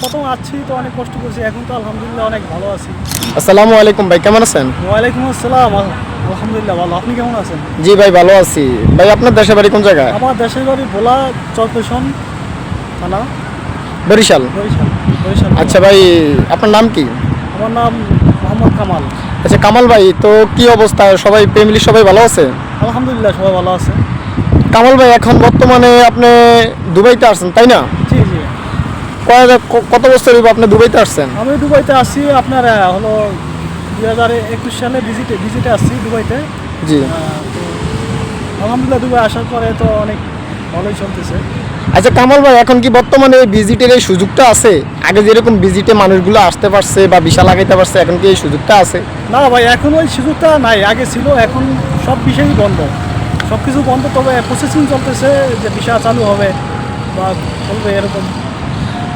প্রথম আছি তো অনেক কষ্ট করছি। এখন তো আলহামদুলিল্লাহ অনেক ভালো আছি। আসসালামু আলাইকুম ভাই কেমন আছেন? ওয়ালাইকুম আসসালাম আলহামদুলিল্লাহ ভালো। আপনি কেমন আছেন? জি ভাই ভালো আছি। ভাই আপনার দেশের বাড়ি কোন জায়গায়? আমার দেশের বাড়ি ভোলা চরপেশন থানা। বরিশাল। বরিশাল বরিশাল। আচ্ছা ভাই আপনার নাম কি? আমার নাম মোহাম্মদ কামাল। আচ্ছা কামাল ভাই তো কি অবস্থা? সবাই ফ্যামিলি সবাই ভালো আছে? আলহামদুলিল্লাহ সবাই ভালো আছে। কামাল ভাই এখন বর্তমানে আপনি দুবাইতে আসছেন তাই না? জি জি। কত বছর আপনি দুবাইতে আসছেন? আমি দুবাইতে আসছি আপনার হলো দুই হাজার একুশ সালে ভিজিটে ভিজিটে আসছি দুবাইতে। জি। আলহামদুলিল্লাহ দুবাই আসার পরে তো অনেক ভালোই চলতেছে। আচ্ছা কামাল ভাই এখন কি বর্তমানে এই ভিজিটের এই সুযোগটা আছে? আগে যেরকম ভিজিটে মানুষগুলো আসতে পারছে বা বিশা লাগাইতে পারছে এখন কি এই সুযোগটা আছে? না ভাই এখন ওই সুযোগটা নাই আগে ছিল এখন সব বিষয়ই বন্ধ। সব কিছু বন্ধ তবে প্রসেসিং চলতেছে যে বিষয় চালু হবে বা চলবে এরকম।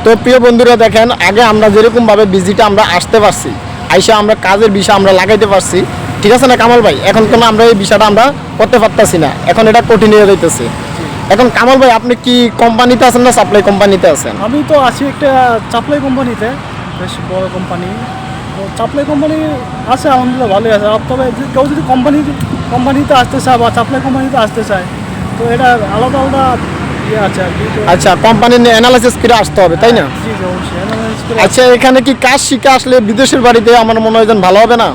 তো প্রিয় বন্ধুরা দেখেন, আগে আমরা যেরকমভাবে বিজিটা আমরা আসতে পারছি, আইসা আমরা কাজের বিষয় আমরা লাগাইতে পারছি। ঠিক আছে না, কামাল ভাই? এখন কেন আমরা এই বিষয়টা আমরা করতে পারতাছি না। এখন এটা কঠিন হয়ে যাইতেছে। এখন কামাল ভাই, আপনি কি কোম্পানিতে আছেন না সাপ্লাই কোম্পানিতে আছেন? আমি তো আছি একটা চাপলাই কোম্পানিতে বেশ বড় কোম্পানি তো চাপলাই কোম্পানি আছে, আলহামদুলিল্লাহ ভালোই আছে। তবে কেউ যদি কোম্পানি কোম্পানিতে আসতে চায় বা চাপলাই কোম্পানিতে আসতে চায়, তো এটা আলাদা আলাদা আচ্ছা কোম্পানির অ্যানালাইসিস করে আসতে হবে তাই না? করে- আচ্ছা এখানে কি কাজ শিখে আসলে বিদেশের বাড়িতে আমার মনে হয় ভালো হবে না?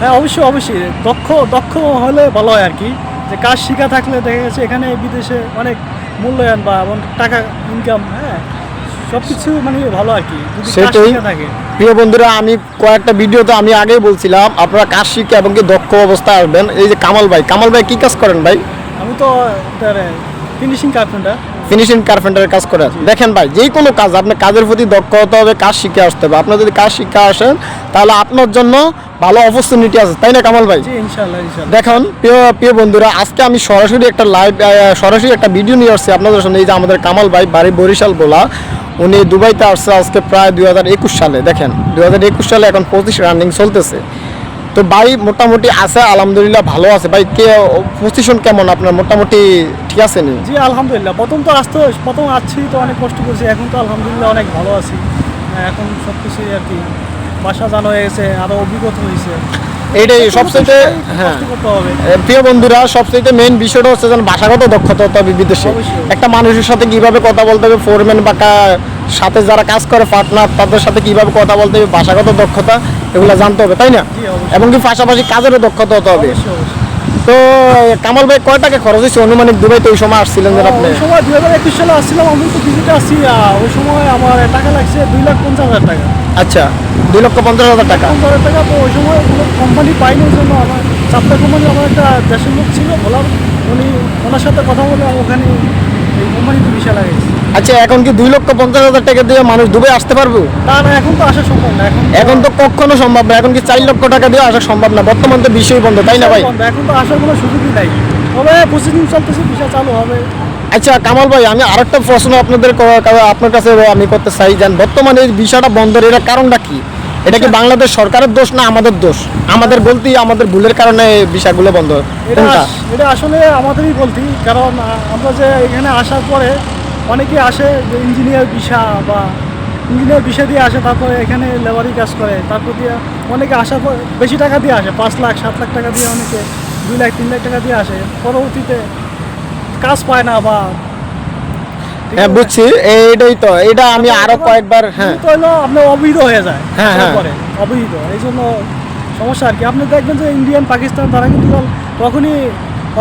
হ্যাঁ অবশ্যই অবশ্যই দক্ষ দক্ষ হলে ভালো হয় আর কি। যে কাজ শিখা থাকলে দেখা গেছে এখানে বিদেশে অনেক মূল্যায়ন বা অনেক টাকা ইনকাম হ্যাঁ সবকিছু মানে ভালো আর কি সেটাই। থাকে। প্রিয় বন্ধুরা আমি কয়েকটা ভিডিওতে আমি আগেই বলছিলাম আপনারা কাজ শিখে এবং কি দক্ষ অবস্থায় আসবেন। এই যে কামাল ভাই কামাল ভাই কি কাজ করেন ভাই? আমি তো ফিনিশিং কার্পেন্টার ফিনিশিং কার্পেন্টারের কাজ করে দেখেন ভাই যে কোনো কাজ আপনার কাজের প্রতি দক্ষ হতে হবে কাজ শিখে আসতে হবে। আপনার যদি কাজ শিখে আসেন তাহলে আপনার জন্য ভালো অপরচুনিটি আছে। তাই না কামাল ভাই? দেখুন প্রিয় প্রিয় বন্ধুরা আজকে আমি সরাসরি একটা লাইভ সরাসরি একটা ভিডিও নিয়ে আসছি আপনাদের সামনে। এই যে আমাদের কামাল ভাই বাড়ি বরিশাল বলা উনি দুবাইতে আসছে আজকে প্রায় দুই হাজার একুশ সালে। দেখেন দুই হাজার একুশ সালে এখন পঁচিশ রানিং চলতেছে। তো ভাই মোটামুটি আছে আলহামদুলিল্লাহ ভালো আছে। ভাই কে পজিশন কেমন আপনার? মোটামুটি ঠিক আছে নি? জি আলহামদুলিল্লাহ। প্রথম তো আসতে প্রথম আসছি তো অনেক কষ্ট করছি। এখন তো আলহামদুলিল্লাহ অনেক ভালো আছি। এখন সব কিছুই আর কি বাসা জানা হয়ে গেছে আরও অভিজ্ঞতা হয়েছে। এইটাই সবচেয়ে হ্যাঁ। প্রিয় বন্ধুরা সবচেয়ে মেন বিষয়টা হচ্ছে যেন ভাষাগত দক্ষতা হতে হবে বিদেশে একটা মানুষের সাথে কীভাবে কথা বলতে হবে ফোরম্যান বা সাথে যারা কাজ করে পার্টনার তাদের সাথে কীভাবে কথা বলতে হবে ভাষাগত দক্ষতা। এগুলো জানতে হবে তাই না? এবং কি পাশাপাশি কাজেরও দক্ষতা হতে হবে। তো কামাল ভাই কয় টাকা খরচ হয়েছে? অনুমানিক দুবাইতে ওই সময় আসছিলেন যেন আপনি? ওই সময় দুই হাজার একুশ সালে আসছিলাম আমি তো ভিজিটে আসছি ওই সময় আমার টাকা লাগছে দুই লাখ পঞ্চাশ হাজার টাকা। আচ্ছা দুই লক্ষ পঞ্চাশ হাজার টাকা। পঞ্চাশ হাজার টাকা তো ওই সময় কোনো কোম্পানি পাইনি ওই জন্য আমার চারটা কোম্পানি আমার একটা দেশের লোক ছিল বলার উনি ওনার সাথে কথা বলে ওখানে আচ্ছা এখন কি দুই লক্ষ পঞ্চাশ হাজার টাকা দিয়ে মানুষ দুবাই আসতে পারবে? তার এখন তো আসা সম্ভব না এখন এখন তো কখনো সম্ভব না এখন কি চার লক্ষ টাকা দিয়ে আসা সম্ভব না? বর্তমান তো বিষয় বন্ধ তাই না ভাই? এখন তো আসার কোনো সুযোগই নাই। তবে প্রসেসিং চলতেছে ভিসা চালু হবে। আচ্ছা কামাল ভাই আমি আরেকটা প্রশ্ন আপনাদের আপনার কাছে আমি করতে চাই জান বর্তমানে এই বিষয়টা বন্ধের এটার কারণটা কি? এটা কি বাংলাদেশ সরকারের দোষ না আমাদের দোষ? আমাদের গলতি আমাদের ভুলের কারণে বিষয়গুলো বন্ধ। এটা কোনটা? এটা আসলে আমাদেরই বলতি কারণ আমরা যে এখানে আসার পরে অনেকে আসে যে ইঞ্জিনিয়ার ভিসা বা ইঞ্জিনিয়ার ভিসা দিয়ে আসে তারপরে এখানে লেবারি কাজ করে তারপর দিয়ে অনেকে আসার পর বেশি টাকা দিয়ে আসে পাঁচ লাখ সাত লাখ টাকা দিয়ে অনেকে দুই লাখ তিন লাখ টাকা দিয়ে আসে। পরবর্তীতে কাজ পায় না বা হ্যাঁ বুঝছি। এইটাই তো এটা আমি আরও কয়েকবার হ্যাঁ। আপনার অবৈধ হয়ে যায় হ্যাঁ, হ্যাঁ। অবৈধ এই জন্য সমস্যা আর কি। আপনি দেখবেন যে ইন্ডিয়ান পাকিস্তান তারা কিন্তু তখনই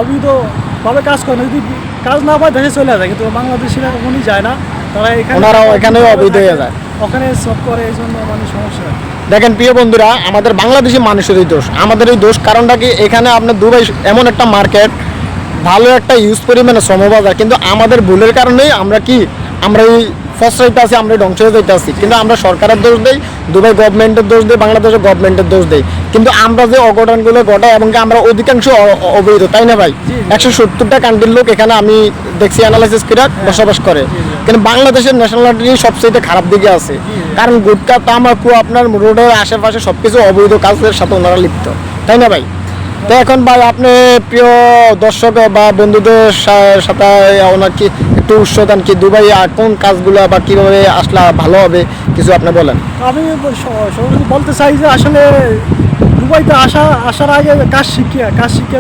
অবৈধভাবে কাজ করে না। যদি কাজ না পায় দেশে চলে যায়। কিন্তু বাংলাদেশিরা কখনই যায় না। তারা এখানে ওনারাও এখানেও অবৈধ হয়ে যায়। ওখানে সব করে এই জন্য মানে সমস্যা দেখেন প্রিয় বন্ধুরা আমাদের বাংলাদেশি মানুষেরই দোষ। আমাদের এই দোষ কারণটা কি? এখানে আপনার দুবাই এমন একটা মার্কেট ভালো একটা ইউজ পরিমাণে শ্রমবাজার কিন্তু আমাদের ভুলের কারণেই আমরা কি আমরা এই ফসরাইতে আছি আমরা ধ্বংস হয়ে যাইতে আছি। কিন্তু আমরা সরকারের দোষ দেই দুবাই গভর্নমেন্টের দোষ দেই বাংলাদেশের গভর্নমেন্টের দোষ দেই। কিন্তু আমরা যে অঘটনগুলো ঘটাই এবং আমরা অধিকাংশ অবৈধ তাই না ভাই? একশো সত্তরটা কান্ট্রির লোক এখানে আমি দেখছি অ্যানালাইসিস করে বসবাস করে। কিন্তু বাংলাদেশের ন্যাশনালিটি সবচেয়ে খারাপ দিকে আছে। কারণ গুটকা তামাকু আপনার রোডের আশেপাশে সবকিছু অবৈধ কাজের সাথে ওনারা লিপ্ত। তাই না ভাই? তো এখন ভাই আপনি প্রিয় দর্শক বা বন্ধুদের সাথে ওনার কি একটু উৎস কি দুবাই আর কোন কাজগুলো বা কীভাবে আসলে ভালো হবে কিছু আপনি বলেন। আমি বলতে চাই যে আসলে দুবাইতে আসা আসার আগে কাজ শিখে কাজ শিখে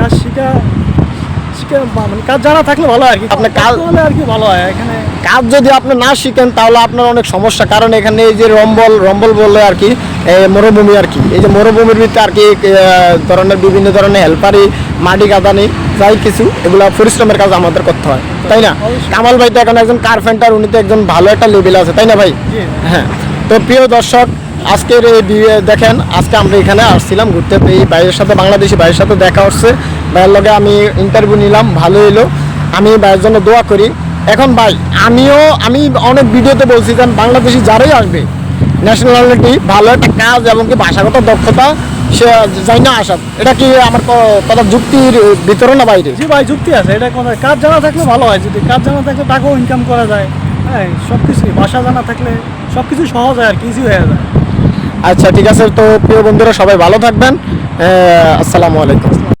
কাজ শিখা শিখে মানে কাজ জানা থাকলে ভালো আর কি। আপনি কাজ- হলে আর কি ভালো হয় এখানে। কাজ যদি আপনি না শিখেন তাহলে আপনার অনেক সমস্যা। কারণ এখানে এই যে রম্বল রম্বল বললে আর কি মরুভূমি আর কি। এই যে মরুভূমির ভিতরে আর কি ধরনের বিভিন্ন ধরনের হেল্পারি মাটি কাদানি যাই কিছু এগুলা পরিশ্রমের কাজ আমাদের করতে হয়। তাই না? কামাল ভাই তো এখন একজন কার্পেন্টার উনি তো একজন ভালো একটা লেভেল আছে তাই না ভাই? হ্যাঁ। তো প্রিয় দর্শক আজকের এই দেখেন আজকে আমরা এখানে আসছিলাম ঘুরতে এই ভাইয়ের সাথে বাংলাদেশি ভাইয়ের সাথে দেখা হচ্ছে। ভাইয়ের লগে আমি ইন্টারভিউ নিলাম ভালো এলো আমি ভাইয়ের জন্য দোয়া করি। এখন ভাই আমিও আমি অনেক ভিডিওতে বলছি যে বাংলাদেশি যারাই আসবে ন্যাশনালিটি ভালো একটা কাজ এবং কি ভাষাগত দক্ষতা সে যাই না আসা এটা কি আমার কথা যুক্তির ভিতরে না বাইরে? জি ভাই যুক্তি আছে। এটা কোনো কাজ জানা থাকলে ভালো হয়। যদি কাজ জানা থাকলে টাকাও ইনকাম করা যায়। হ্যাঁ সব কিছুই ভাষা জানা থাকলে সব কিছু সহজ হয় আর কি ইজি হয়ে যায়। আচ্ছা ঠিক আছে। তো প্রিয় বন্ধুরা সবাই ভালো থাকবেন। আসসালামু আলাইকুম।